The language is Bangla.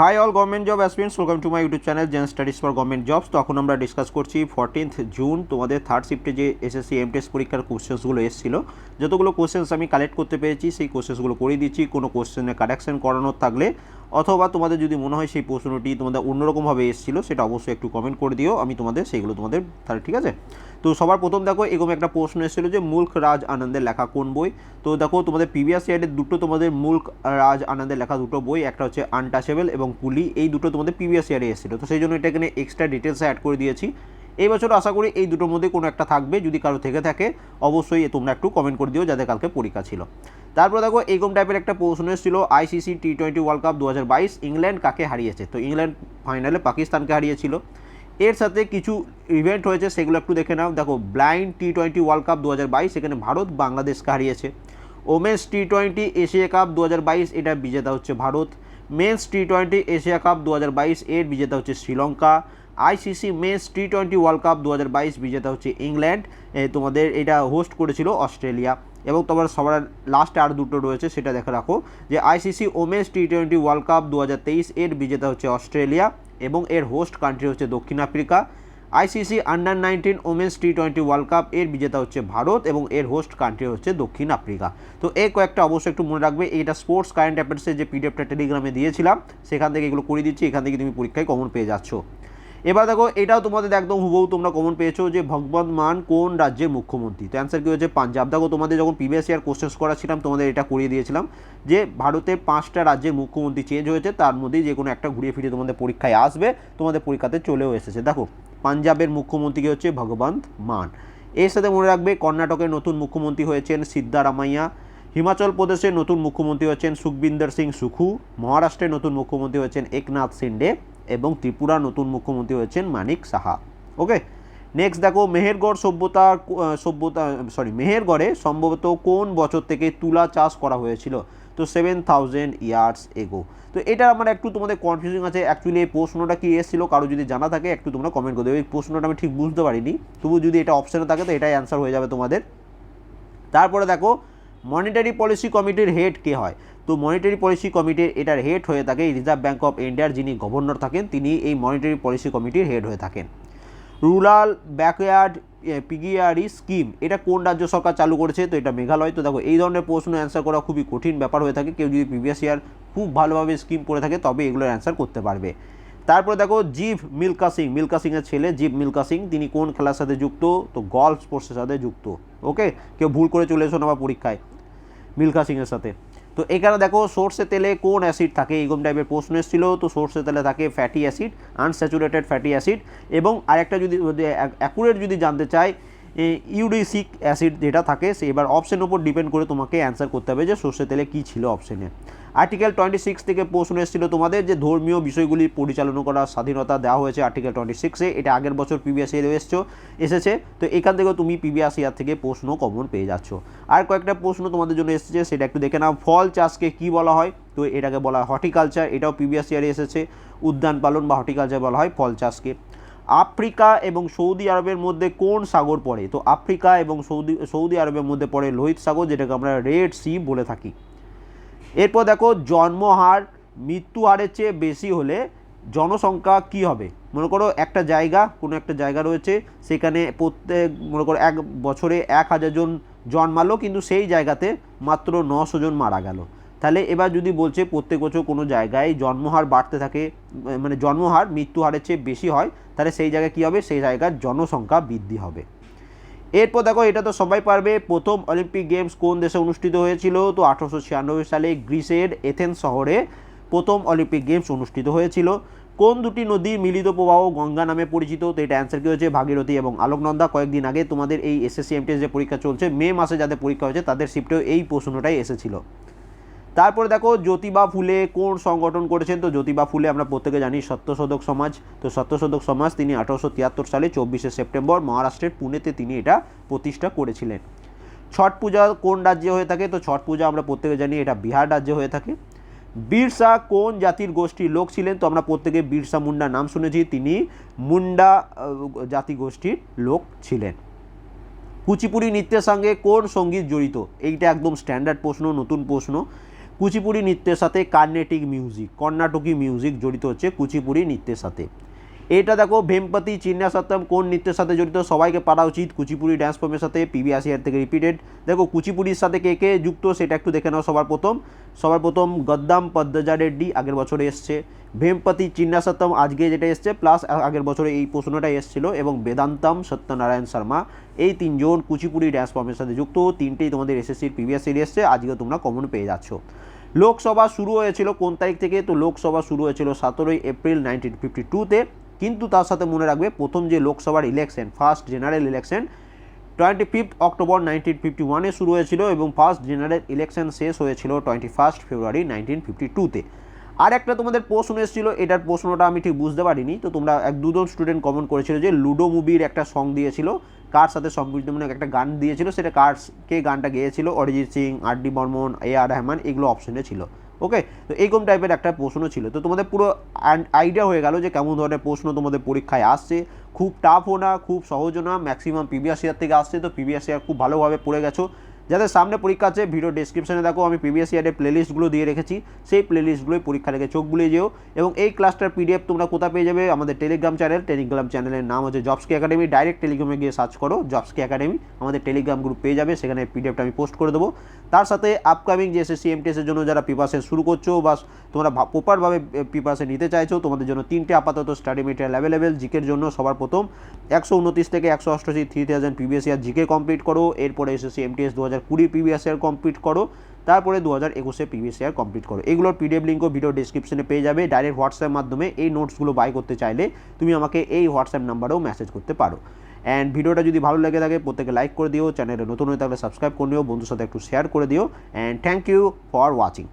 Hi all government job aspirants welcome to my YouTube channel Gen Studies for government jobs তখন আমরা ডিসকাস করছি ফোরটিন্থ জুন তোমাদের থার্ড শিফটে যে এসএসসি এমটেস পরীক্ষার কোশ্চেন্সগুলো এসেছিল। যতগুলো কোশ্চেন্স আমি কালেক্ট করতে পেরেছি, সেই কোশ্চেন্সগুলো করে দিচ্ছি। কোনো কোশ্চেনে কারেকশন করানোর থাকলে অথবা তোমাদের যদি মনে হয় সেই প্রশ্নটি তোমাদের অন্যরকমভাবে এসেছিল, সেটা অবশ্যই একটু কমেন্ট করে দিও, আমি তোমাদের সেইগুলো তোমাদের তাহলে ঠিক আছে? তো সবার প্রথম দেখো, এরকম একটা প্রশ্ন এসেছিল যে মুল্ক রাজ আনন্দের লেখা কোন বই? তো দেখো, তোমাদের প্রিভিয়াস ইয়ারের দুটো তোমাদের মুল্ক রাজ আনন্দের লেখা দুটো বই, একটা হচ্ছে আনটাচেবল এবং পুলি এই দুটো তোমাদের প্রিভিয়াস ইয়ারে এসেছিল। তো সেই জন্য এটা এখানে এক্সট্রা ডিটেলসে অ্যাড করে দিয়েছি। এই বছর আশা করি এই দুটোর মধ্যে কোনো একটা থাকবে, যদি কারও থেকে থাকে, অবশ্যই তোমরা একটু কমেন্ট করে দিও, যাদের কালকে পরীক্ষা ছিল। তারপর দেখো, এইরকম টাইপের একটা প্রশ্ন এসেছিল ICC T twenty world cup দু হাজার বাইশ ইংল্যান্ড কাকে হারিয়েছে? তো ইংল্যান্ড ফাইনালে পাকিস্তানকে হারিয়েছিল। এর সাথে কিছু ইভেন্ট হয়েছে, সেগুলো একটু দেখে নাও। দেখো blind T twenty world cup দু এখানে ভারত বাংলাদেশকে হারিয়েছে। Women's T twenty Asia cup দু হাজার বাইশ, এটা বিজেতা হচ্ছে Bharat. Men's T twenty Asia cup দু হাজার বাইশ, এর বিজেতা হচ্ছে Sri Lanka. ICC men's T twenty world cup দু হাজার বাইশ বিজেতা হচ্ছে ইংল্যান্ড। তোমাদের এটা হোস্ট করেছিল অস্ট্রেলিয়া। এবং তোমার সবার লাস্টে আর দুটো রয়েছে, সেটা দেখে রাখো যে ICC women's T twenty world cup দু হাজার তেইশ এর বিজেতা হচ্ছে অস্ট্রেলিয়া এবং এর হোস্ট কান্ট্রি হচ্ছে দক্ষিণ Africa. ICC under nineteen women's T twenty world cup এর বিজেতা হচ্ছে ভারত এবং এর হোস্ট কান্ট্রি হচ্ছে দক্ষিণ আফ্রিকা। তো এই কয়েকটা অবশ্যই একটু মনে রাখবে এটা স্পোর্টস কারেন্ট অ্যাফেয়ার্সের যে পিডিএফটা টেলিগ্রামে দিয়েছিলাম, সেখান থেকে এগুলো করে দিচ্ছি, এখান থেকে তুমি পরীক্ষায় কমন পেয়ে যাচ্ছ। এবার দেখো, এটাও তোমাদের একদম হুবহু তোমরা কমন পেয়েছ যে ভগবত মান কোন রাজ্যের মুখ্যমন্ত্রী? তো অ্যান্সার কী হয়েছে? পাঞ্জাব। দেখো, তোমাদের যখন প্রিভিয়াস ইয়ার কোশ্চেন্স করাছিলাম তোমাদের এটা করিয়ে দিয়েছিলাম যে ভারতের পাঁচটা রাজ্যের মুখ্যমন্ত্রী চেঞ্জ হয়েছে, তার মধ্যেই যে কোনো একটা ঘুরিয়ে ফিরিয়ে তোমাদের পরীক্ষায় আসবে, তোমাদের পরীক্ষাতে চলেও এসেছে। দেখো, পাঞ্জাবের মুখ্যমন্ত্রী কি হচ্ছে? ভগবন্ত মান। এর সাথে মনে রাখবে, কর্ণাটকের নতুন মুখ্যমন্ত্রী হয়েছেন সিদ্ধারামাইয়া, হিমাচল প্রদেশের নতুন মুখ্যমন্ত্রী হচ্ছেন সুখবিন্দর সিং সুখু, মহারাষ্ট্রের নতুন মুখ্যমন্ত্রী হচ্ছেন একনাথ সিন্ডে এবং ত্রিপুরার নতুন মুখ্যমন্ত্রী হয়েছেন মানিক সাহা। ওকে নেক্সট দেখো মেহেরগড় সভ্যতার আহ, সভ্যতা সরি মেহেরগড়ে সম্ভবত কোন বছর থেকে তুলা চাষ করা হয়েছিল? তো সেভেন থাউজেন্ড ইয়ার্স এগো তো এটা আমার একটু তোমাদের কনফিউজিং আছে। অ্যাকচুয়ালি এই প্রশ্নটা কি এসেছিল? কারও যদি জানা থাকে একটু তোমরা কমেন্ট করে দেবে। এই প্রশ্নটা আমি ঠিক বুঝতে পারিনি। তবু যদি এটা অপশানে থাকে তো এটাই অ্যান্সার হয়ে যাবে তোমাদের। তারপরে দেখো মনিটারি পলিসি কমিটির হেড কে হয়? তো মনিটারি পলিসি কমিটির এটার হেড হয়ে থাকে রিজার্ভ ব্যাঙ্ক অফ ইন্ডিয়ার যিনি গভর্নর থাকেন, তিনি এই মনিটারি পলিসি কমিটির হেড হয়ে থাকেন। রুরাল ব্যাকয়ার্ড পিগিয়ারি স্কিম এটা কোন রাজ্য সরকার চালু করেছে? তো এটা মেঘালয়। তো দেখো, এই ধরনের প্রশ্ন অ্যান্সার করা খুবই কঠিন ব্যাপার হয়ে থাকে। কেউ যদি প্রিভিয়াস ইয়ার খুব ভালোভাবে স্কিম করে থাকে, তবে এগুলোর অ্যান্সার করতে পারবে। তারপরে দেখো জিভ মিল্কা সিং মিল্কা সিংয়ের ছেলে জিভ মিল্কা সিং তিনি কোন খেলার সাথে যুক্ত? তো গল্ফ স্পোর্টসের সাথে যুক্ত। ওকে কেউ ভুল করে চলে এসো না পরীক্ষায়। মিল্কা সিংয়ের সাথে। তো এখানে দেখো সর্ষে তেলে কোন অ্যাসিড থাকে? এইরকম টাইপের প্রশ্ন এসেছিল। তো সর্ষে তেলে থাকে fatty acid unsaturated fatty acid এবং আরেকটা যদি অ্যাকুরেট যদি জানতে চাই ইউরিসিক অ্যাসিড যেটা থাকে, সে এবার অপশনের উপর ডিপেন্ড করে তোমাকে অ্যান্সার করতে হবে যে সর্ষে তেলে কী ছিল অপশনে আর্টিকেল টোয়েন্টি সিক্স থেকে প্রশ্ন এসেছিল তোমাদের যে ধর্মীয় বিষয়গুলি পরিচালনা করার স্বাধীনতা দেওয়া হয়েছে আর্টিকেল টোয়েন্টি সিক্সে এটা আগের বছর প্রিভিয়াস ইয়ারে এসছো, এসেছে। তো এখান থেকেও তুমি প্রিভিয়াস ইয়ার থেকে প্রশ্ন কমন পেয়ে যাচ্ছ। আর কয়েকটা প্রশ্ন তোমাদের জন্য এসেছে, সেটা একটু দেখে নাও। ফল চাষকে কি বলা হয়? তো এটাকে বলা হয় হর্টিকালচার, এটাও প্রিভিয়াস ইয়ারে এসেছে। উদ্যান পালন বা হর্টিকালচার বলা হয় ফল চাষকে। আফ্রিকা এবং সৌদি আরবের মধ্যে কোন সাগর পড়ে? তো আফ্রিকা এবং সৌদি সৌদি আরবের মধ্যে পড়ে লোহিত সাগর, যেটাকে আমরা রেড সি বলে থাকি। এরপর দেখো জন্মহার মৃত্যু হারের চেয়ে বেশি হলে জনসংখ্যা কি হবে? মনে করো একটা জায়গা, কোনো একটা জায়গা রয়েছে, সেখানে প্রত্যেক, মনে করো এক বছরে এক হাজার জন জন্মালো, কিন্তু সেই জায়গাতে মাত্র নশো জন মারা গেল। তাহলে এবার যদি বলছে প্রত্যেক বছর কোনো জায়গায় জন্মহার বাড়তে থাকে মানে জন্মহার মৃত্যু হারের চেয়ে বেশি হয় তাহলে সেই জায়গায় কী হবে? সেই জায়গার জনসংখ্যা বৃদ্ধি হবে। এরপর দেখো, এটা তো সবাই পারবে। প্রথম অলিম্পিক গেমস কোন দেশে অনুষ্ঠিত হয়েছিল? তো আঠারোশো ছিয়ানব্বই সালে গ্রিসের এথেন্স শহরে প্রথম অলিম্পিক গেমস অনুষ্ঠিত হয়েছিল। কোন দুটি নদী মিলিত প্রবাহ গঙ্গা নামে পরিচিত? তো এটা অ্যান্সার কী হয়েছে? ভাগীরথী এবং আলোকনন্দা। কয়েকদিন আগে তোমাদের এই এসএসসি এমটিএস যে পরীক্ষা চলছে, মে মাসে যাদের পরীক্ষা হয়েছে, তাদের শিফটেও এই প্রশ্নটাই এসেছিল। তারপরে দেখো জ্যোতিবা ফুলে কোন সংগঠন করেছেন? তো জ্যোতিবা ফুলে আমরা প্রত্যেকে জানি সত্যশোধক সমাজ। তো সত্যশোধক সমাজ তিনি আঠারোশো তিয়াত্তর সালে চব্বিশে সেপ্টেম্বর মহারাষ্ট্রের পুনেতে তিনি এটা প্রতিষ্ঠা করেছিলেন। ছট পূজা কোন রাজ্যে হয়ে থাকে? তো ছট পূজা আমরা প্রত্যেকে জানি এটা বিহার রাজ্যে হয়ে থাকে। বিরসা কোন জাতির গোষ্ঠীর লোক ছিলেন? তো আমরা প্রত্যেকে বিরসা মুন্ডা নাম শুনেছি, তিনি মুন্ডা জাতি গোষ্ঠীর লোক ছিলেন। কুচিপুড়ি নৃত্যের সঙ্গে কোন সংগীত জড়িত? এইটা একদম স্ট্যান্ডার্ড প্রশ্ন, নতুন প্রশ্ন। কুচিপুড়ি নৃত্যের সাথে কার্নেটিক মিউজিক কর্ণাটকি মিউজিক জড়িত হচ্ছে কুচিপুড়ি নৃত্যের সাথে। এটা দেখো ভেমপতি চিন্না সত্যম কোন নৃত্যের সাথে জড়িত? সবাইকে পারা উচিত কুচিপুড়ি ড্যান্স ফর্মের সাথে পিবি আসিয়ার থেকে রিপিটেড দেখো, কুচিপুড়ির সাথে কে কে যুক্ত, সেটা একটু দেখে নাও সবার প্রথম। সবার প্রথম গদ্দাম পদ্মজা রেড্ডি আগের বছরে এসছে। ভেমপতি চিন্না সত্যম আজকে যেটা এসছে প্লাস আগের বছরে এই প্রশ্নটা এসেছিল এবং বেদান্তম সত্যনারায়ণ শর্মা। এই তিনজন কুচিপুড়ি ড্যান্স ফর্মের সাথে যুক্ত, তিনটেই তোমাদের এসএসসির প্রিভিয়াস সিরি এসছে, আজকে তোমরা কমন পেয়ে যাচ্ছ। লোকসভা শুরু হয়েছিল কোন তারিখ থেকে? তো লোকসভা শুরু হয়েছিল সতেরোই এপ্রিল নাইনটিন ফিফটি টুতে কিন্তু তার সাথে মনে রাখবে প্রথম যে লোকসভার election first general election twenty fifth October nineteen fifty ওয়ানে শুরু হয়েছিল এবং ফার্স্ট জেনারেল ইলেকশন শেষ হয়েছিল twenty first February nineteen fifty টুতে আর একটা তোমাদের প্রশ্ন এসেছিল, এটার প্রশ্নটা আমি ঠিক বুঝতে পারিনি, তো তোমরা এক দুজন স্টুডেন্ট কমেন্ট করেছিল যে লুডো মুভির একটা সং দিয়েছিল, কার সাথে সংগীতমূলক একটা গান দিয়েছিল, সেটা কার, কে গানটা গেয়েছিল? Arijit Singh, R D Burman, A R Rahman, এগুলো অপশনে ছিল। ওকে তো এইরকম টাইপের একটা প্রশ্ন ছিল। তো তোমাদের পুরো আইডিয়া হয়ে গেল যে কেমন ধরনের প্রশ্ন তোমাদের পরীক্ষায় আসছে। খুব টাফও না, খুব সহজও না। ম্যাক্সিমাম প্রিভিয়াস ইয়ার থেকে আসছে, তো প্রিভিয়াস ইয়ার খুব ভালোভাবে পড়ে গেছো। যাদের সামনে পরীক্ষা আছে ভিডিও ডিসক্রিপশনে দেখো, আমি প্রিভিয়াস ইয়ারের প্লেলিস্টগুলো দিয়ে রেখেছি। সেই প্লেলিস্টগুলোই পরীক্ষা রেখে চোখ বুলিয়ে যেও এবং এই ক্লাসটার পিডিএফ তোমরা কোথায় পেয়ে যাবে? আমাদের টেলিগ্রাম চ্যানেল টেলিগ্রাম চ্যানেলের নাম হচ্ছে জবসকি একাডেমি ডাইরেক্ট টেলিগ্রামে গিয়ে সার্চ করো জবসকি একাডেমি আমাদের টেলিগ্রাম গ্রুপ পেয়ে যাবে, সেখানে পিডিএফটা আমি পোস্ট করে দেবো। তার সাথে আপকামিং যে এসএসসি এমটিএসের জন্য যারা প্রিপারেশন শুরু করছ বা তোমরা প্রপারভাবে প্রিপারেশন নিতে চাইছো, তোমাদের জন্য তিনটে আপাতত স্টাডি মেটেরিয়াল অ্যাভেলেবেল জিকের জন্য সবার প্রথম। একশো উনত্রিশ থেকে একশো অষ্টআশি three thousand previous year GK complete করো। এরপরে এসএসসি এমটিএস দু হাজার কুড়ি প্রিভিয়াস ইয়ার কমপ্লিট করো, তারপরে দু হাজার একুশে প্রিভিয়াস ইয়ার কমপ্লিট করো। এগুলোর পিডিএফ লিঙ্কও ভিডিও ডিসক্রিপশনে পেয়ে যাবে। ডাইরেক্ট হোয়াটসঅ্যাপ মাধ্যমে এই নোটসগুলো বাই করতে চাইলে তুমি আমাকে এই হোয়াটসঅ্যাপ নাম্বারেও মেসেজ করতে পারো। অ্যান্ড ভিডিওটা যদি ভালো লাগে থাকে প্রত্যেকে লাইক করে দিও। চ্যানেলে নতুন হয়ে থাকলে সাবস্ক্রাইব করে নিও। বন্ধুর সাথে একটু শেয়ার করে দিও। And thank you for watching